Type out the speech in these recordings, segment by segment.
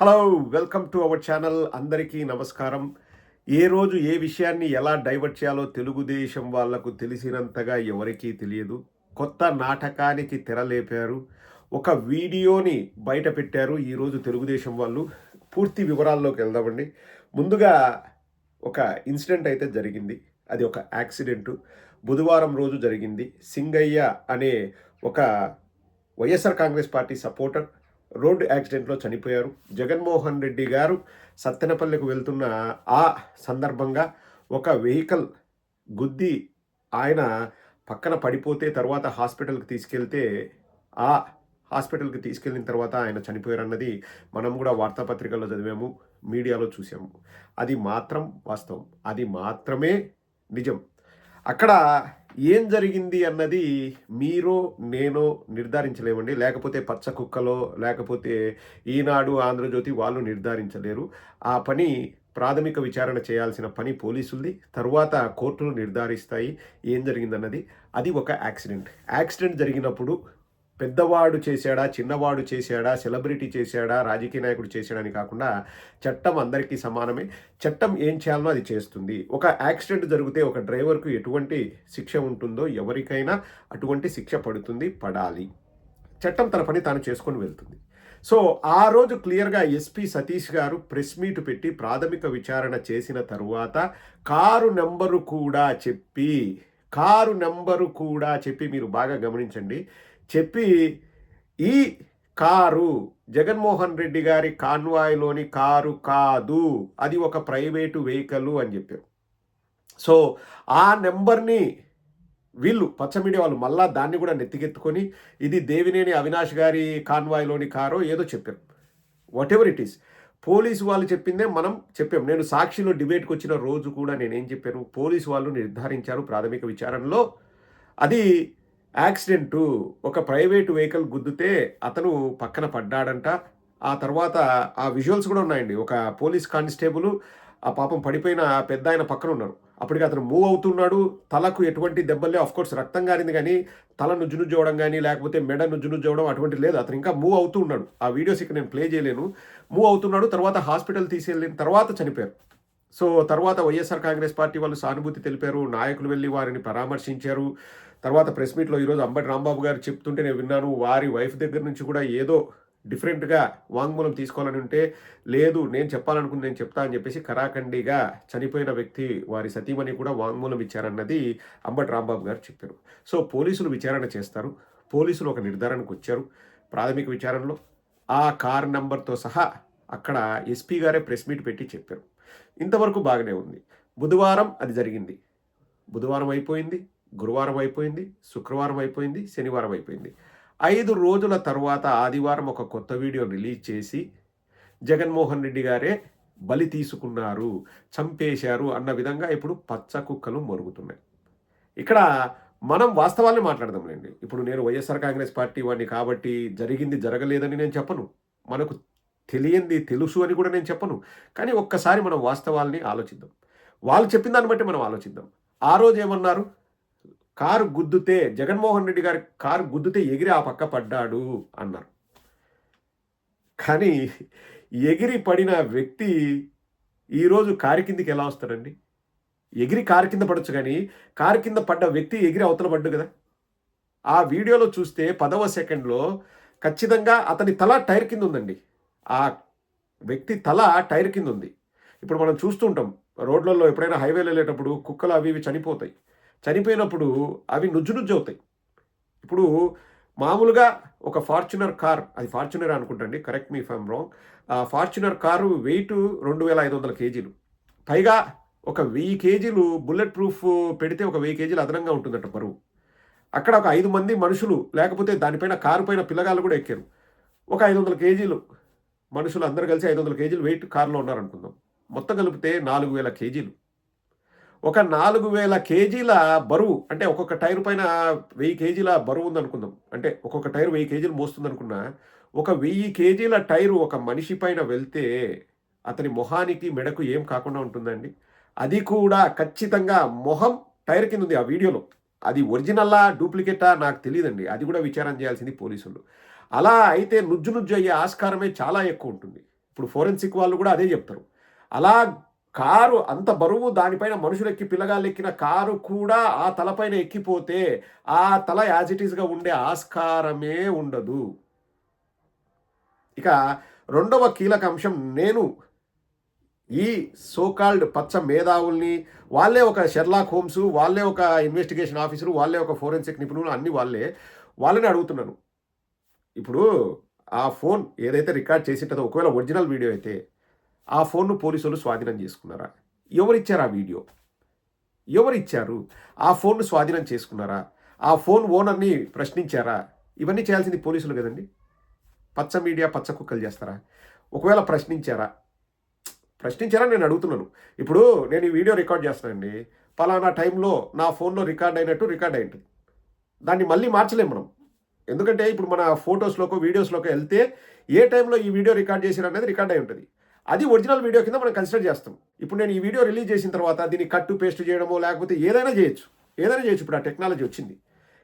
Hello welcome to our channel అందరికీ నమస్కారం. ఏ రోజు ఏ విషయాన్ని ఎలా డైవర్ట్ చేయాలో తెలుగుదేశం వాళ్ళకు తెలిసినంతగా ఎవరికీ తెలియదు. కొత్త నాటకానికి తెరలేపారు. ఒక వీడియోని బయట పెట్టారు ఈరోజు తెలుగుదేశం వాళ్ళు. పూర్తి వివరాల్లోకి వెళ్దామండి. ముందుగా ఒక ఇన్సిడెంట్ అయితే జరిగింది. అది ఒక యాక్సిడెంటు బుధవారం రోజు జరిగింది. సింగయ్య అనే ఒక YSR Congress party supporter road యాక్సిడెంట్లో చనిపోయారు. జగన్మోహన్ రెడ్డి గారు సత్తెనపల్లికి వెళ్తున్న ఆ సందర్భంగా ఒక వెహికల్ గుద్ది ఆయన పక్కన పడిపోతే తర్వాత హాస్పిటల్కి తీసుకెళ్తే ఆ హాస్పిటల్కి తీసుకెళ్ళిన తర్వాత ఆయన చనిపోయారన్నది మనం కూడా వార్తాపత్రికల్లో చదివాము మీడియాలో చూసాము. అది మాత్రం వాస్తవం. అది మాత్రమే నిజం. అక్కడ ఏం జరిగింది అన్నది మీరు నేను నిర్ధారించలేమండి. లేకపోతే పచ్చ కుక్కలో లేకపోతే ఈనాడు ఆంధ్రజ్యోతి వాళ్ళు నిర్ధారించలేరు. ఆ పని ప్రాథమిక విచారణ చేయాల్సిన పని పోలీసులది. తరువాత కోర్టులు నిర్ధారిస్తాయి. ఏం జరిగిందన్నది? అది ఒక యాక్సిడెంట్. యాక్సిడెంట్ జరిగినప్పుడు పెద్దవాడు చేశాడా చిన్నవాడు చేశాడా సెలబ్రిటీ చేశాడా రాజకీయ నాయకుడు చేశాడని కాకుండా చట్టం అందరికీ సమానమే. చట్టం ఏం చేయాలనో అది చేస్తుంది. ఒక యాక్సిడెంట్ జరిగితే ఒక డ్రైవర్కు ఎటువంటి శిక్ష ఉంటుందో ఎవరికైనా అటువంటి శిక్ష పడుతుంది పడాలి. చట్టం తన పని తాను చేసుకొని వెళ్తుంది. సో ఆ రోజు క్లియర్గా ఎస్పీ సతీష్ గారు ప్రెస్ మీట్ పెట్టి ప్రాథమిక విచారణ చేసిన తరువాత కారు నెంబరు కూడా చెప్పి కారు నెంబరు కూడా చెప్పి మీరు బాగా గమనించండి. చెప్పి ఈ కారు జగన్మోహన్ రెడ్డి గారి కాన్వాయ్లోని కారు కాదు అది ఒక ప్రైవేటు వెహికల్ అని చెప్పారు. సో ఆ నెంబర్ని వీళ్ళు పచ్చ మీడియా వాళ్ళు మళ్ళా దాన్ని కూడా నెత్తికెత్తుకొని ఇది దేవినేని అవినాష్ గారి కాన్వాయ్లోని కారో ఏదో చెప్పారు. Whatever it is police వాళ్ళు చెప్పిందే మనం చెప్పాం. నేను సాక్షిలో డిబేట్కి వచ్చిన రోజు కూడా నేనేం చెప్పాను? పోలీసు వాళ్ళు నిర్ధారించారు ప్రాథమిక విచారణలో. అది యాక్సిడెంటు ఒక ప్రైవేటు వెహికల్ గుద్దితే అతను పక్కన పడ్డాడంట. ఆ తర్వాత ఆ విజువల్స్ కూడా ఉన్నాయండి. ఒక పోలీస్ కానిస్టేబుల్ ఆ పాపం పడిపోయిన పెద్ద ఆయన పక్కన ఉన్నారు. అప్పటికి అతను మూవ్ అవుతున్నాడు. తలకు ఎటువంటి దెబ్బలే ఆఫ్ కోర్స్ రక్తం గారింది కానీ తల నుజ్జు నుజ్జు కానీ లేకపోతే మెడ నుజ్జు నుజ్జు అటువంటి లేదు. అతను ఇంకా మూవ్ అవుతూ ఉన్నాడు. ఆ వీడియోస్ ఇక్కడ నేను ప్లే చేయలేను. మూవ్ అవుతున్నాడు. తర్వాత హాస్పిటల్ తీసుకెళ్ళిన తర్వాత చనిపోయారు. సో తర్వాత వైఎస్ఆర్ కాంగ్రెస్ పార్టీ వాళ్ళు సానుభూతి తెలిపారు. నాయకులు వెళ్ళి వారిని పరామర్శించారు. తర్వాత ప్రెస్ మీట్లో ఈరోజు అంబటి రాంబాబు గారు చెప్తుంటే నేను విన్నాను వారి వైఫ్ దగ్గర నుంచి కూడా ఏదో డిఫరెంట్గా వాంగ్మూలం తీసుకోవాలని ఉంటే లేదు నేను చెప్పాలనుకుంది నేను చెప్తా అని చెప్పేసి కరాఖండిగా చనిపోయిన వ్యక్తి వారి సతీమణి కూడా వాంగ్మూలం ఇచ్చారన్నది అంబటి రాంబాబు గారు చెప్పారు. సో పోలీసులు విచారణ చేస్తారు. పోలీసులు ఒక నిర్ధారణకు వచ్చారు ప్రాథమిక విచారణలో. ఆ కార్ నంబర్తో సహా అక్కడ ఎస్పీ గారే ప్రెస్ మీట్ పెట్టి చెప్పారు. ఇంతవరకు బాగానే ఉంది. బుధవారం అది జరిగింది. బుధవారం అయిపోయింది. గురువారం అయిపోయింది శుక్రవారం అయిపోయింది శనివారం అయిపోయింది. ఐదు రోజుల తర్వాత ఆదివారం ఒక కొత్త వీడియో రిలీజ్ చేసి జగన్మోహన్ రెడ్డి గారే బలి తీసుకున్నారు చంపేశారు అన్న విధంగా ఇప్పుడు పచ్చ కుక్కలు మరుగుతున్నాయి. ఇక్కడ మనం వాస్తవాన్ని మాట్లాడదాంలేండి. ఇప్పుడు నేను వైఎస్ఆర్ కాంగ్రెస్ పార్టీ వాడిని కాబట్టి జరిగింది జరగలేదని నేను చెప్పను. మనకు తెలియంది తెలుసు అని కూడా నేను చెప్పను. కానీ ఒక్కసారి మనం వాస్తవాల్ని ఆలోచిద్దాం. వాళ్ళు చెప్పిన దాన్ని బట్టి మనం ఆలోచిద్దాం. ఆ రోజు ఏమన్నారు? కారు గుద్దుతే జగన్మోహన్ రెడ్డి గారి కారు గుద్దుతే ఎగిరి ఆ పక్క పడ్డాడు అన్నారు. కానీ ఎగిరి పడిన వ్యక్తి ఈరోజు కారు కిందికి ఎలా వస్తాడండి? ఎగిరి కారు కింద పడచ్చు కానీ కారు కింద పడ్డ వ్యక్తి ఎగిరి అవతల పడ్డు కదా. ఆ వీడియోలో చూస్తే పదవ సెకండ్లో ఖచ్చితంగా అతని తల టైర్ కింద ఉందండి. ఆ వ్యక్తి తల టైర్ కింద ఉంది. ఇప్పుడు మనం చూస్తుంటాం రోడ్లలో ఎప్పుడైనా హైవేలో వెళ్ళేటప్పుడు కుక్కలు అవి ఇవి చనిపోతాయి. చనిపోయినప్పుడు అవి నుజ్జు నుజ్జు అవుతాయి ఇప్పుడు మామూలుగా ఒక ఫార్చునర్ కార్ అది Fortuner అనుకుంటండి correct me if I'm wrong ఆ ఫార్చునర్ కారు వెయిట్ రెండు వేల ఐదు వందల కేజీలు. పైగా ఒక వెయ్యి కేజీలు బుల్లెట్ ప్రూఫ్ పెడితే ఒక వెయ్యి కేజీలు అదనంగా ఉంటుందట బరువు. అక్కడ ఒక ఐదు మంది మనుషులు లేకపోతే దానిపైన కారు పైన పిల్లగాళ్ళు కూడా ఎక్కారు. ఒక ఐదు వందల కేజీలు మనుషులు అందరు కలిసి ఐదు వందల కేజీలు వెయిట్ కారులో ఉన్నారనుకుందాం. మొత్తం కలిపితే నాలుగు వేల కేజీలు. ఒక నాలుగు వేల కేజీల బరువు అంటే ఒక్కొక్క టైర్ పైన వెయ్యి కేజీల బరువు ఉందనుకుందాం. అంటే ఒక్కొక్క టైర్ వెయ్యి కేజీలు మోస్తుంది అనుకున్నా ఒక వెయ్యి కేజీల టైరు ఒక మనిషి పైన వెళ్తే అతని మొహానికి మెడకు ఏం కాకుండా ఉంటుందండి? అది కూడా ఖచ్చితంగా మొహం టైర్ కింద ఉంది ఆ వీడియోలో. అది ఒరిజినల్లా డూప్లికేటా నాకు తెలియదండి అది కూడా విచారం చేయాల్సింది పోలీసులు. అలా అయితే నుజ్జు నుజ్జు అయ్యే ఆస్కారమే చాలా ఎక్కువ ఉంటుంది. ఇప్పుడు ఫోరెన్సిక్ వాళ్ళు కూడా అదే చెప్తారు. అలా కారు అంత బరువు దానిపైన మనుషులు ఎక్కి పిల్లగాళ్ళు ఎక్కిన కారు కూడా ఆ తలపైన ఎక్కిపోతే ఆ తల యాజ్ ఇట్ ఈస్గా ఉండే ఆస్కారమే ఉండదు. ఇక రెండవ కీలక అంశం నేను ఈ సోకాల్డ్ పచ్చ మేధావుల్ని వాళ్ళే ఒక షెర్లాక్ హోమ్స్ వాళ్ళే ఒక ఇన్వెస్టిగేషన్ ఆఫీసరు వాళ్ళే ఒక ఫోరెన్సిక్ నిపుణులు అన్ని వాళ్ళే వాళ్ళని అడుగుతున్నాను. ఇప్పుడు ఆ ఫోన్ ఏదైతే రికార్డ్ చేసింటుందో ఒకవేళ ఒరిజినల్ వీడియో అయితే ఆ ఫోన్ను పోలీసులు స్వాధీనం చేసుకున్నారా? ఎవరిచ్చారు ఆ వీడియో? ఎవరిచ్చారు? ఆ ఫోన్ను స్వాధీనం చేసుకున్నారా? ఆ ఫోన్ ఓనర్ని ప్రశ్నించారా? ఇవన్నీ చేయాల్సింది పోలీసులు కదండి. పచ్చ మీడియా పచ్చ కుక్కలు చేస్తారా? ఒకవేళ ప్రశ్నించారా? ప్రశ్నించారా? నేను అడుగుతున్నాను. ఇప్పుడు నేను ఈ వీడియో రికార్డ్ చేస్తానండి పలానా టైంలో నా ఫోన్లో రికార్డ్ అయినట్టు రికార్డ్ అయి ఉంటుంది దాన్ని మళ్ళీ మార్చలేము మనం. ఎందుకంటే ఇప్పుడు మన ఫొటోస్లోకో వీడియోస్లోకి వెళ్తే ఏ టైంలో ఈ వీడియో రికార్డ్ చేశారు అనేది రికార్డ్ అయి ఉంటుంది. అది ఒరిజినల్ వీడియో కింద మనం కన్సిడర్ చేస్తాం. ఇప్పుడు నేను ఈ వీడియో రిలీజ్ చేసిన తర్వాత దీన్ని కట్టు పేస్ట్ చేయడమో లేకపోతే ఏదైనా చేయొచ్చు. ఏదైనా చేయొచ్చు. ఇప్పుడు ఆ టెక్నాలజీ వచ్చింది.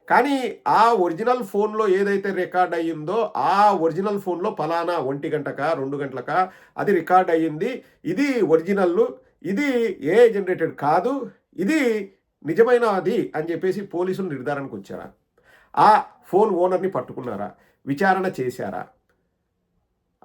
కానీ ఆ ఒరిజినల్ ఫోన్లో ఏదైతే రికార్డ్ అయ్యిందో ఆ ఒరిజినల్ ఫోన్లో ఫలానా ఒంటి గంటక రెండు గంటలక అది రికార్డ్ అయ్యింది. ఇది ఒరిజినల్ ఇది ఏ జనరేటెడ్ కాదు ఇది నిజమైన అది అని చెప్పేసి పోలీసులు నిర్ధారణకు వచ్చారా? ఆ ఫోన్ ఓనర్ని పట్టుకున్నారా? విచారణ చేశారా?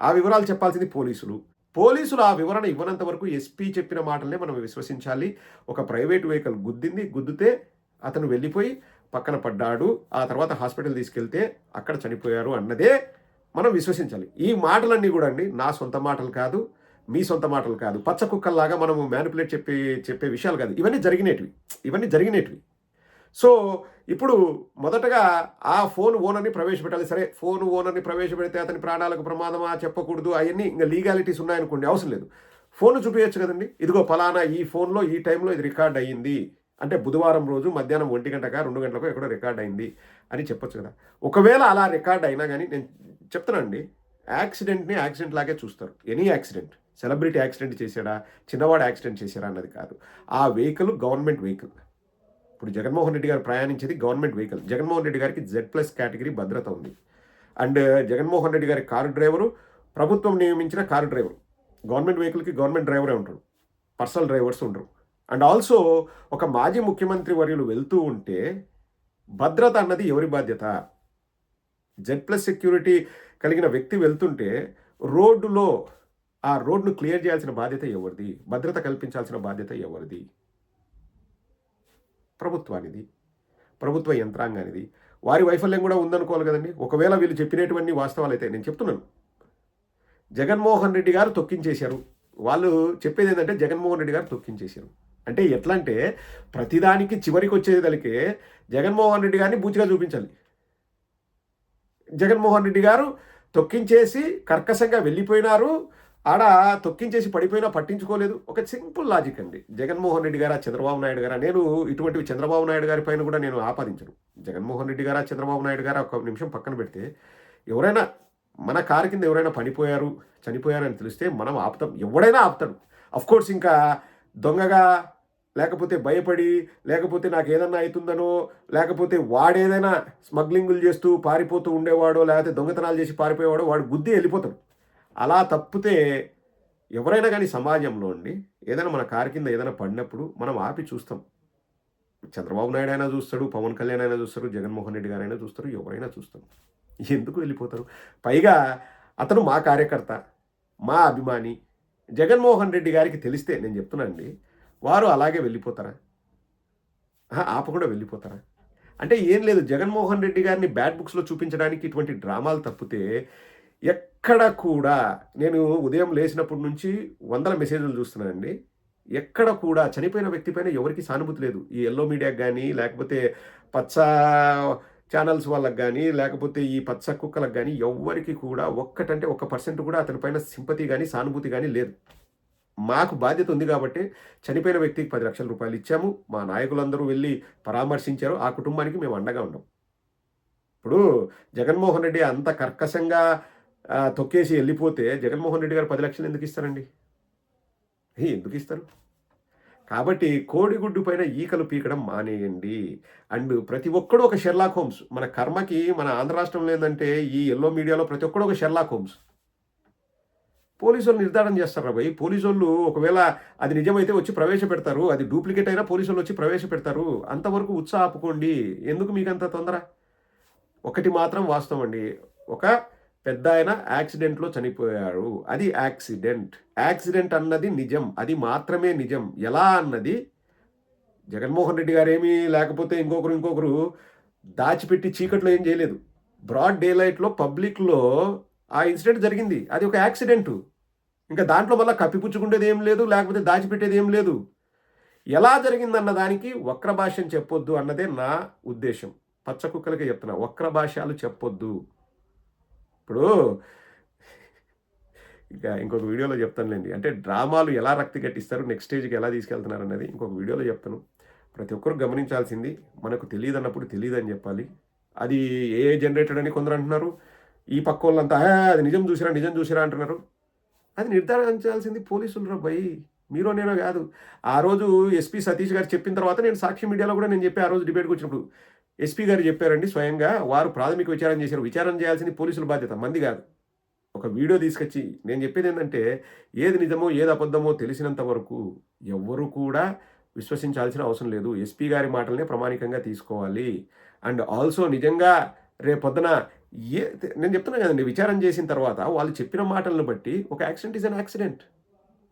ఆ వివరాలు చెప్పాల్సింది పోలీసులు. పోలీసులు ఆ వివరణ ఇవ్వనంత వరకు ఎస్పీ చెప్పిన మాటలనే మనం విశ్వసించాలి. ఒక ప్రైవేట్ వెహికల్ గుద్దింది గుద్దితే అతను వెళ్ళిపోయి పక్కన పడ్డాడు ఆ తర్వాత హాస్పిటల్ తీసుకెళ్తే అక్కడ చనిపోయారు అన్నదే మనం విశ్వసించాలి. ఈ మాటలన్నీ కూడా అండి నా సొంత మాటలు కాదు మీ సొంత మాటలు కాదు. పచ్చ కుక్కల్లాగా మనము మ్యానిపులేట్ చెప్పే చెప్పే విషయాలు కాదు. ఇవన్నీ జరిగినవి ఇవన్నీ జరిగినవి సో ఇప్పుడు మొదటగా ఆ ఫోన్ ఓనర్ని ప్రవేశపెట్టాలి. సరే ఫోన్ ఓనర్ని ప్రవేశపెడితే అతని ప్రాణాలకు ప్రమాదమా చెప్పకూడదు అవన్నీ ఇంకా లీగాలిటీస్ ఉన్నాయనుకోండి అవసరం లేదు. ఫోన్ చూపించచ్చు కదండి. ఇదిగో ఫలానా ఈ ఫోన్లో ఈ టైంలో ఇది రికార్డ్ అయ్యింది అంటే బుధవారం రోజు మధ్యాహ్నం ఒంటి గంటగా రెండు గంటలకు ఎక్కడో రికార్డ్ అయింది అని చెప్పొచ్చు కదా. ఒకవేళ అలా రికార్డ్ అయినా కానీ నేను చెప్తానండి యాక్సిడెంట్ని యాక్సిడెంట్ లాగే చూస్తారు. Any accident. సెలబ్రిటీ యాక్సిడెంట్ చేశాడా? చిన్నవాడు యాక్సిడెంట్ చేశాడా అన్నది కాదు. ఆ వెహికల్ గవర్నమెంట్ వెహికల్. ఇప్పుడు జగన్మోహన్ రెడ్డి గారు ప్రయాణించేది గవర్నమెంట్ వెహికల్. జగన్మోహన్ రెడ్డి గారికి జెడ్ ప్లస్ కేటగిరీ భద్రత ఉంది. అండ్ uh, జగన్మోహన్ రెడ్డి గారి కారు డ్రైవరు ప్రభుత్వం నియమించిన కారు డ్రైవర్. గవర్నమెంట్ వెహికల్కి గవర్నమెంట్ డ్రైవరే ఉంటాడు పర్సనల్ డ్రైవర్స్ ఉండరు. అండ్ ఆల్సో ఒక మాజీ ముఖ్యమంత్రి వర్యులు వెళ్తూ ఉంటే భద్రత అన్నది ఎవరి బాధ్యత? జెడ్ ప్లస్ సెక్యూరిటీ కలిగిన వ్యక్తి వెళ్తుంటే రోడ్డులో ఆ రోడ్ను క్లియర్ చేయాల్సిన బాధ్యత ఎవరిది? భద్రత కల్పించాల్సిన బాధ్యత ఎవరిది? ప్రభుత్వానిది ప్రభుత్వ యంత్రాంగానిది. వారి వైఫల్యం కూడా ఉందనుకోవాలి కదండి. ఒకవేళ వీళ్ళు చెప్పినటువంటి వాస్తవాలు అయితే నేను చెప్తున్నాను. జగన్మోహన్ రెడ్డి గారు తొక్కించేశారు. వాళ్ళు చెప్పేది ఏంటంటే జగన్మోహన్ రెడ్డి గారు తొక్కించేశారు. అంటే ఎట్లా అంటే ప్రతిదానికి చివరికి వచ్చేదలికే జగన్మోహన్ రెడ్డి గారిని బూచిగా చూపించాలి. జగన్మోహన్ రెడ్డి గారు తొక్కించేసి కర్కశంగా వెళ్ళిపోయినారు. ఆడ తొక్కించేసి పడిపోయినా పట్టించుకోలేదు. ఒక సింపుల్ లాజిక్ అండి. జగన్మోహన్ రెడ్డి గారా చంద్రబాబు నాయుడు గారా? నేను ఇటువంటివి చంద్రబాబు నాయుడు గారి పైన కూడా నేను ఆపాదించను. జగన్మోహన్ రెడ్డి గారా చంద్రబాబు నాయుడు గారా ఒక నిమిషం పక్కన పెడితే ఎవరైనా మన కారు కింద ఎవరైనా పడిపోయారు చనిపోయారని తెలిస్తే మనం ఆపుతాం. ఎవడైనా ఆపుతాడు. కోర్స్ ఇంకా దొంగగా లేకపోతే భయపడి లేకపోతే నాకు ఏదన్నా అవుతుందనో లేకపోతే వాడేదైనా స్మగ్లింగులు చేస్తూ పారిపోతూ ఉండేవాడో లేకపోతే దొంగతనాలు చేసి పారిపోయేవాడో వాడు గుద్ది వెళ్ళిపోతాడు. అలా తప్పితే ఎవరైనా కానీ సమాజంలో అండి ఏదైనా మన కారు కింద ఏదైనా పడినప్పుడు మనం ఆపి చూస్తాం. చంద్రబాబు నాయుడు అయినా చూస్తాడు పవన్ కళ్యాణ్ అయినా చూస్తారు జగన్మోహన్ రెడ్డి గారైనా చూస్తారు ఎవరైనా చూస్తారు ఎందుకు వెళ్ళిపోతారు? పైగా అతను మా కార్యకర్త మా అభిమాని జగన్మోహన్ రెడ్డి గారికి తెలిస్తే నేను చెప్తున్నానండి వారు అలాగే వెళ్ళిపోతారా? ఆపకుండా వెళ్ళిపోతారా? అంటే ఏం లేదు జగన్మోహన్ రెడ్డి గారిని బ్యాడ్ బుక్స్లో చూపించడానికి ఇటువంటి డ్రామాలు తప్పితే ఎక్కడ కూడా నేను ఉదయం లేచినప్పటి నుంచి వందల మెసేజ్లు చూస్తున్నానండి. ఎక్కడ కూడా చనిపోయిన వ్యక్తి పైన ఎవరికి సానుభూతి లేదు. ఈ ఎల్లో మీడియాకి కానీ లేకపోతే పచ్చ ఛానల్స్ వాళ్ళకి కానీ లేకపోతే ఈ పచ్చ కుక్కలకు కానీ ఎవరికి కూడా ఒక్కటంటే ఒక్క పర్సెంట్ కూడా అతని పైన సింపతి కానీ సానుభూతి కానీ లేదు. మాకు బాధ్యత ఉంది కాబట్టి చనిపోయిన వ్యక్తికి పది లక్షల రూపాయలు ఇచ్చాము. మా నాయకులందరూ వెళ్ళి పరామర్శించారు. ఆ కుటుంబానికి మేము అండగా ఉన్నాం. ఇప్పుడు జగన్మోహన్ రెడ్డి అంత కర్కశంగా తొక్కేసి వెళ్ళిపోతే జగన్మోహన్ రెడ్డి గారు పది లక్షలు ఎందుకు ఇస్తారండి? ఎందుకు ఇస్తారు? కాబట్టి కోడిగుడ్డు పైన ఈకలు పీకడం మానేయండి. అండ్ ప్రతి ఒక్కడు ఒక షెర్లాక్ హోమ్స్. మన కర్మకి మన ఆంధ్ర రాష్ట్రంలో ఏంటంటే ఈ ఎల్లో మీడియాలో ప్రతి ఒక్కడు ఒక షెర్లాక్ హోమ్స్. పోలీసు వాళ్ళు నిర్ధారణ చేస్తారు రా భయ్? పోలీసు వాళ్ళు ఒకవేళ అది నిజమైతే వచ్చి ప్రవేశపెడతారు. అది డూప్లికేట్ అయినా పోలీసు వాళ్ళు వచ్చి ప్రవేశపెడతారు. అంతవరకు ఉత్సాహపుకోండి. ఎందుకు మీకు అంత తొందర? ఒకటి మాత్రం వాస్తవం అండి. ఒక పెద్ద ఆయన యాక్సిడెంట్లో చనిపోయారు. అది యాక్సిడెంట్. యాక్సిడెంట్ అన్నది నిజం. అది మాత్రమే నిజం. ఎలా అన్నది? జగన్మోహన్ రెడ్డి గారు ఏమీ లేకపోతే ఇంకొకరు ఇంకొకరు దాచిపెట్టి చీకట్లో ఏం చేయలేదు. బ్రాడ్ డే లైట్లో పబ్లిక్లో ఆ ఇన్సిడెంట్ జరిగింది. అది ఒక యాక్సిడెంటు. ఇంకా దాంట్లో మళ్ళీ కప్పిపుచ్చుకునేది ఏం లేదు లేకపోతే దాచిపెట్టేది ఏం లేదు. ఎలా జరిగిందన్న దానికి వక్ర భాష్యం చెప్పొద్దు అన్నదే నా ఉద్దేశం. పచ్చ కుక్కలకే చెప్తున్నా. వక్ర భాష్యాలు చెప్పొద్దు. ఇప్పుడు ఇంకా ఇంకొక వీడియోలో చెప్తానులేండి. అంటే డ్రామాలు ఎలా రక్తి కట్టిస్తారు నెక్స్ట్ స్టేజ్కి ఎలా తీసుకెళ్తున్నారు అనేది ఇంకొక వీడియోలో చెప్తాను. ప్రతి ఒక్కరు గమనించాల్సింది మనకు తెలియదు అన్నప్పుడు తెలియదు అని చెప్పాలి. అది ఏ జనరేటెడ్ అని కొందరు అంటున్నారు. ఈ పక్క వాళ్ళంతా అది నిజం చూసిరా నిజం చూసిరా అంటున్నారు. అది నిర్ధారించాల్సింది పోలీసులు రా భయ్ మీరో నేనో కాదు. ఆ రోజు ఎస్పీ సతీష్ గారు చెప్పిన తర్వాత నేను సాక్షి మీడియాలో కూడా నేను చెప్పి ఆ రోజు డిబేట్కి వచ్చినప్పుడు ఎస్పీ గారు చెప్పారండి స్వయంగా వారు ప్రాథమిక విచారణ చేశారు. విచారణ చేయాల్సింది పోలీసుల బాధ్యత. మంది కాదు. ఒక వీడియో తీసుకొచ్చి నేను చెప్పేది ఏంటంటే ఏది నిజమో ఏది అబద్ధమో తెలిసినంత వరకు ఎవ్వరు కూడా విశ్వసించాల్సిన అవసరం లేదు. ఎస్పీ గారి మాటలనే ప్రామాణికంగా తీసుకోవాలి. అండ్ ఆల్సో నిజంగా రేపొద్దున ఏ నేను చెప్తున్నా కదండి విచారణ చేసిన తర్వాత వాళ్ళు చెప్పిన మాటలను బట్టి ఒక accident is an accident.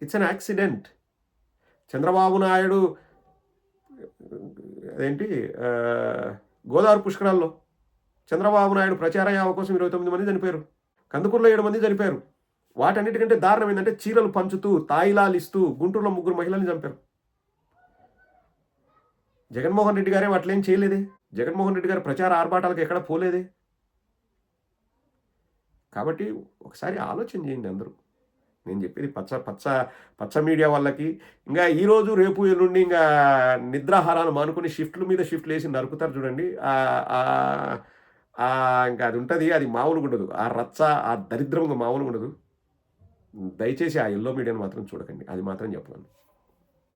It's an accident. Chandrababu Naidu అదేంటి గోదావరి పుష్కరాల్లో చంద్రబాబు నాయుడు ప్రచార యావ కోసం ఇరవై తొమ్మిది మంది చనిపోయారు. కందుకూరులో ఏడు మంది చనిపోయారు. వాటన్నిటికంటే దారుణం ఏంటంటే చీరలు పంచుతూ తాయిలాలు ఇస్తూ గుంటూరులో ముగ్గురు మహిళల్ని చంపారు. జగన్మోహన్ రెడ్డి గారే వాటిలేం చేయలేదే? జగన్మోహన్ రెడ్డి గారు ప్రచార ఆర్భాటాలకు ఎక్కడ పోలేదే? కాబట్టి ఒకసారి ఆలోచన చేయండి అందరూ. నేను చెప్పేది పచ్చ పచ్చ పచ్చ మీడియా వాళ్ళకి. ఇంకా ఈరోజు రేపు ఎల్లుండి ఇంకా నిద్రాహారాలు మానుకుని షిఫ్ట్ల మీద షిఫ్ట్లు వేసి నరుకుతారు చూడండి. ఇంకా అది ఉంటుంది అది మామూలుగా ఉండదు. ఆ రచ్చ ఆ దరిద్రం ఇంకా మామూలుగా ఉండదు. దయచేసి ఆ ఎల్లో మీడియాని మాత్రం చూడకండి. అది మాత్రం చెప్పగలను.